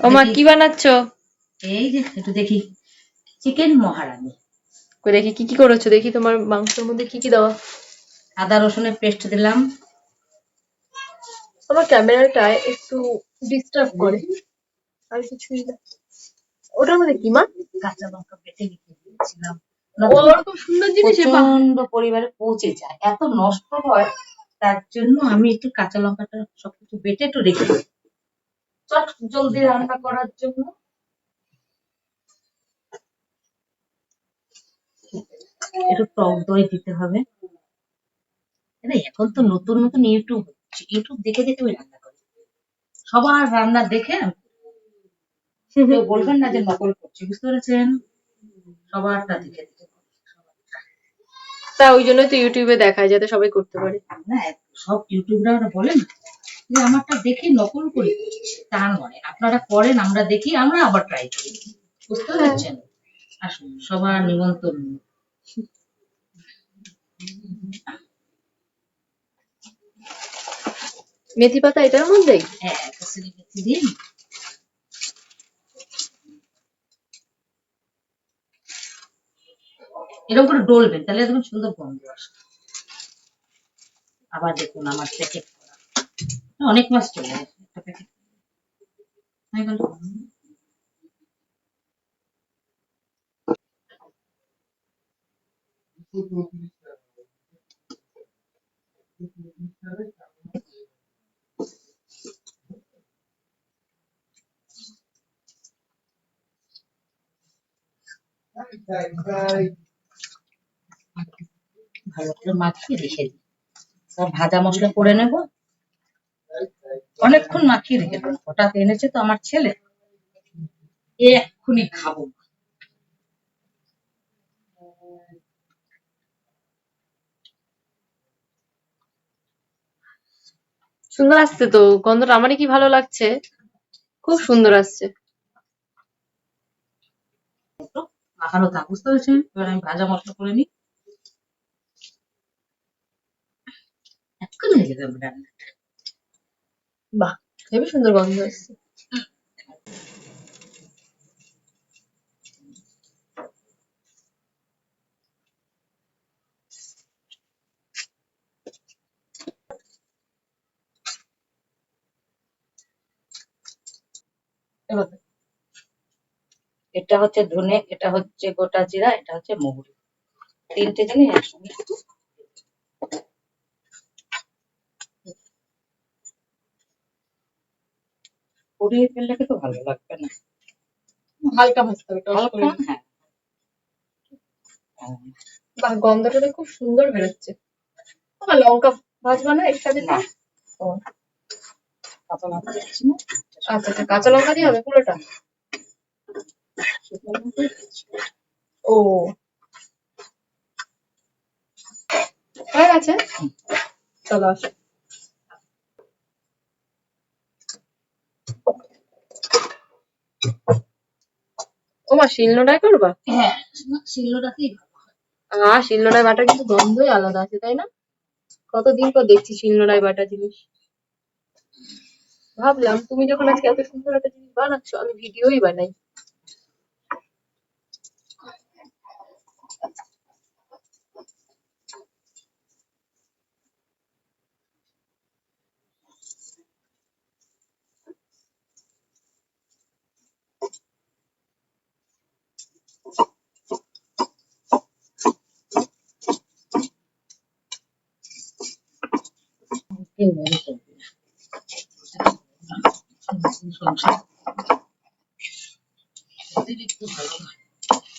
ও মা কি বানাচ্ছ? এই যে একটু দেখি। চিকেন মহারানি কই দেখি কি কি করেছ? দেখি তোমার মাংসের মধ্যে কি কি দেওয়া? আদা রসুনের পেস্ট দিলাম। আমার ক্যামেরাটা একটু ডিস্টার্ব করে। আর কিছুই না। ওটার মধ্যে কি মা? কাঁচা লঙ্কা বেটে দিয়েছিলাম। ওরকম সুন্দর জিনিস। প্রচণ্ড পরিমাণে পৌঁছে যায়। এত নষ্ট হয় তার জন্য আমি একটু কাঁচা লঙ্কাটা সবকিছু বেটে একটু রেখে দিই। চট জলদি রান্না করার জন্য। একটু টক দই দিতে হবে। এখন তো নতুন নতুন ইউটিউব হচ্ছে ইউটিউব দেখে দেখে আমি রান্না করি। সবার রান্না দেখে বলবেন না যে নকল করছি বুঝতে পেরেছেন? সবারটা দেখে দেখে তা ওই জন্য তো ইউটিউবে দেখায় যাতে সবাই করতে পারে। না সব ইউটিউবরা বলেন। যে আমারটা দেখে নকল করে তা নয়। আপনারা করেন আমরা দেখি আমরা আবার ট্রাই করি। বুঝতে পারছেন? আসুন সবার নিমন্ত্রণ। মেথি পাতা এটার মধ্যেই? হ্যাঁ মেথি দিন এরকম করে ডলবেন তাহলে একদম সুন্দর গন্ধ আসবে। আবার দেখুন আমার প্যাকেট করা অনেক মাস চলে গেছে, একটা প্যাকেট হয়ে গেল। ভালো করে মাখিয়ে রেখে দিই। ভাজা মশলা করে নেব। অনেকক্ষণ মাখিয়ে রেখে দেবো। হঠাৎ এনেছে তো আমার ছেলে। এ এক্ষুনি খাব। সুন্দর আসছে তো গন্ধটা। আমারই কি ভালো লাগছে? খুব সুন্দর আসছে। মাখানো থাক বুঝতে পেরেছেন এবার আমি ভাজা মশলা করে নিই। এক্ষুনি হয়ে যাবে আমার রান্না বাহ হেবি সুন্দর গন্ধ এটা হচ্ছে ধনে, এটা হচ্ছে গোটা জিরা, এটা হচ্ছে মহুরি তিনটে জিনিস একসঙ্গে। পুড়িয়ে ফেললে তো ভালো লাগবে না। হালকা ভাজতে হবে হালকা হ্যাঁ। বাহ গন্ধটা তো খুব সুন্দর বেরোচ্ছে। আমার লঙ্কা ভাজবা না এর সাথে? না। কাঁচা লঙ্কা দিচ্ছি না? আচ্ছা আচ্ছা কাঁচা লঙ্কা দিয়ে হবে পুরোটা। ও। হয়ে গেছে? চলো আসো। ও মা শিলনোড়ায় করবা? হ্যাঁ শিলনোড়াতেই ভালো শিলনোড়ায় বাটা কিন্তু গন্ধই আলাদা আছে তাই না? কতদিন পর দেখছি শিলনোড়ায় বাটা জিনিস। ভাবলাম তুমি যখন আজকে এত সুন্দর একটা জিনিস বানাচ্ছ আমি ভিডিওই বানাই কেউ মনে করবে না। সংসার অতিরিক্ত ভালো নয়।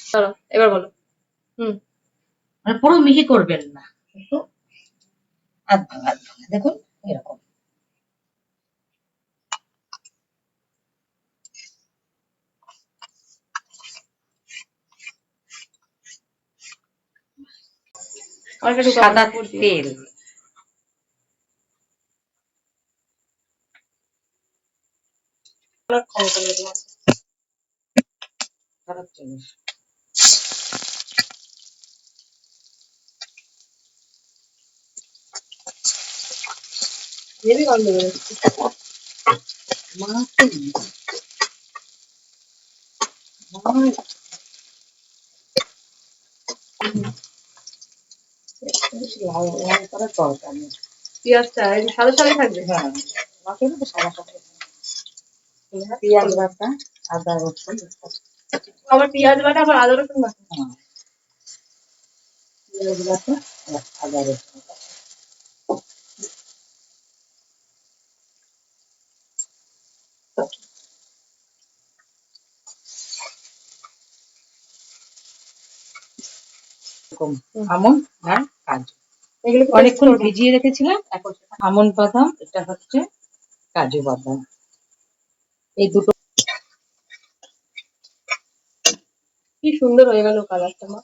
চলো এবার বলো হুম মানে পুরো মিহি করবেন না আধ ভাঙা আধ ভাঙা। দেখুন এরকম সাদা। তেল বলার ক্ষমতা নেই তোমার। খারাপ জিনিস হেবি গন্ধ বেরোচ্ছে মারাত্মক জিনিস। বেশি লাল লাল করার দরকার নেই পেঁয়াজটা এই সাদা সাদা থাকবে হ্যাঁ আমাকে তো সাদা সাদা পেঁয়াজ বাটা আদা রসুন। আবার পেঁয়াজ বাটা আবার আদা রসুন বাটা। হ্যাঁ। পেঁয়াজ বাটা আদা রসুন আমন আর কাজু। এগুলো অনেকক্ষণ ভিজিয়ে রেখেছিলাম এখন আমন বাদাম এটা হচ্ছে কাজু বাদাম। এই দুটো কি সুন্দর হয়ে গেল কালারটা মা।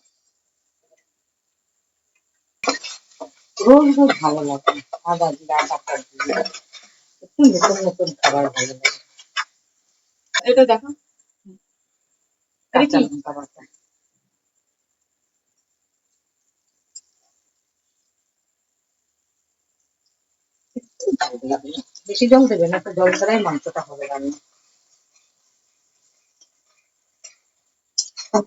রোজ রোজ ভালো লাগে। আদা জিরা দিয়ে একটু নতুন নতুন খাবার ভালো লাগে। এটা দেখো। কাঁচা লঙ্কা বাটা। বেশি জল দেবে না তো জল ছাড়াই মাংসটা হবে রান্না। হ্যাঁ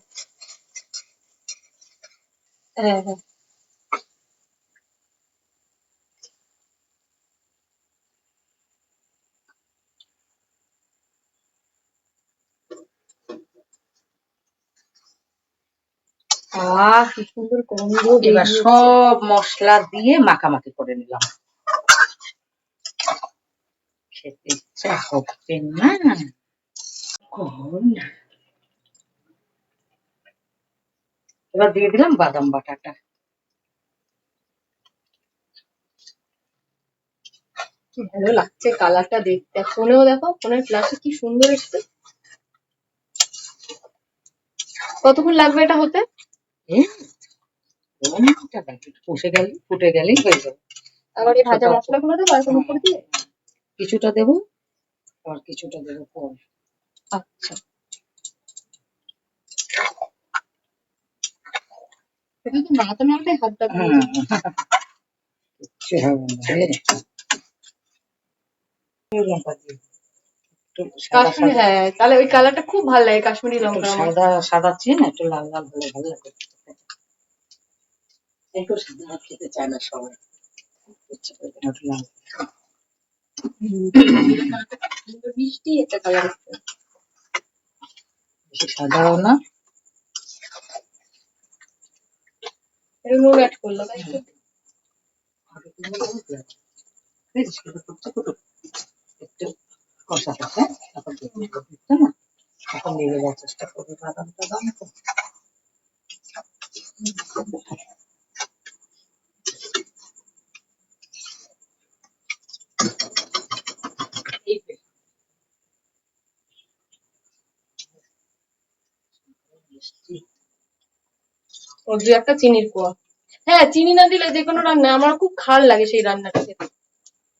হ্যাঁ আহ কি সুন্দর গন্ধ এবার বেরিয়েছে। সব মশলা দিয়ে মাখামাখি করে নিলাম খেতে ইচ্ছা হচ্ছে না কখন এবার দিয়ে দিলাম বাদাম বাটাটা। কি ভালো লাগছে কালারটা দেখতে। ফোনেও দেখো ফোনের ফ্ল্যাশে কি সুন্দর এসছে। কতক্ষণ লাগবে এটা হতে। গেলে ফুটে গেলেই হয়ে যাবে। আবার এই ভাজা ছোট- মশলাগুলো দেবো উপর দিয়ে? কিছুটা দেবো আর কিছুটা দেবো পর। আচ্ছা। নাড়াতে নাড়াতে হ্যাঁ কিচ্ছু হবে না কাশ্মীরি হ্যাঁ তাহলে ওই কালারটা খুব ভালো লাগে কাশ্মীরি লঙ্কা সাদা একটু লাল লাল ভালো লাগে। একটু সাদা খেতে চায় না সবাই। ইচ্ছে করে না একটু লাল। মিষ্টি একটা কালার বেশি সাদাও না। এখন চেষ্টা। ওর দু একটা চিনির কুয়া হ্যাঁ চিনি না দিলে যে কোনো রান্না আমার খুব খাল লাগে সেই রান্নাটা খেতে।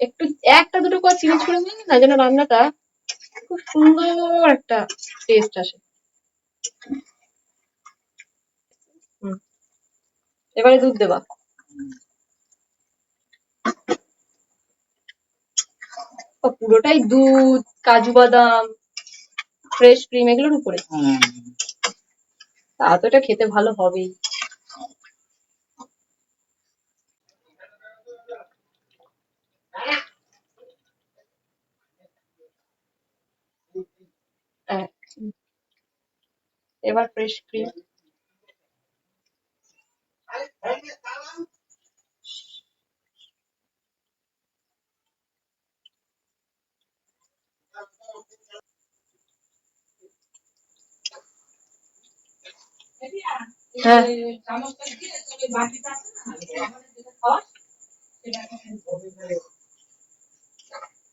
একটু একটা দুটো কুয়া চিনি ছুড়ে দিলে না যেন রান্নাটা খুব সুন্দর একটা টেস্ট আসে। এবারে দুধ দেবা। পুরোটাই দুধ কাজু বাদাম ফ্রেশ ক্রিম এগুলোর উপরে। তা তো এটা খেতে ভালো হবেই হ্যাঁ। এবার ফ্রেশ ক্রিম হ্যাঁ।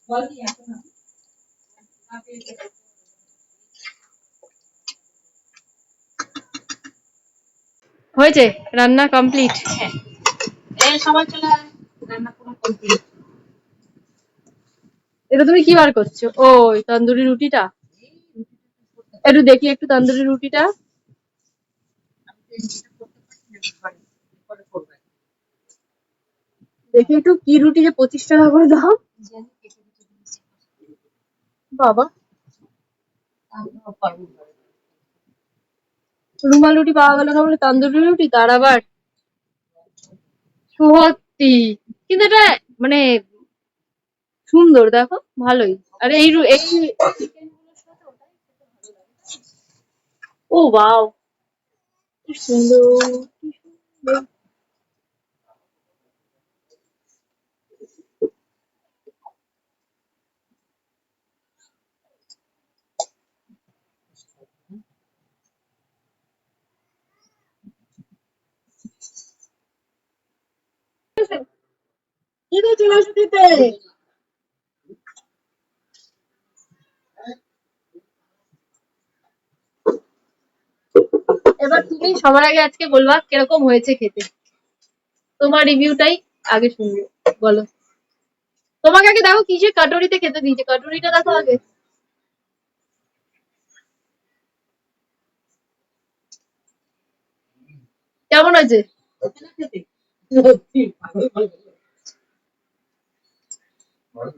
হয়েছে রান্না কমপ্লিট চলে রান্না পুরো complete। এটা তুমি কি বার করছ? ওই তন্দুরি রুটিটা? একটু দেখি একটু তন্দুরি রুটিটা। দেখি একটু কি রুটি যে পঁচিশ টাকা করে দাও? বাবা। রুমাল রুটি পাওয়া গেল না বলে তন্দুরি রুটি? তার আবার সত্যি। কিন্তু এটা মানে সুন্দর, দেখো, ভালোই। আর এই এই ও বাও সুন্দর। এবার তুমি সবার আগে আজকে বলবা কীরকম হয়েছে খেতে। তোমার রিভিউটাই আগে শুনব বলো। তোমাকে আগে দেখো কিসের কাটুরিতে খেতে দিয়েছে কাটুরিটা দেখো আগে। কেমন আছে What?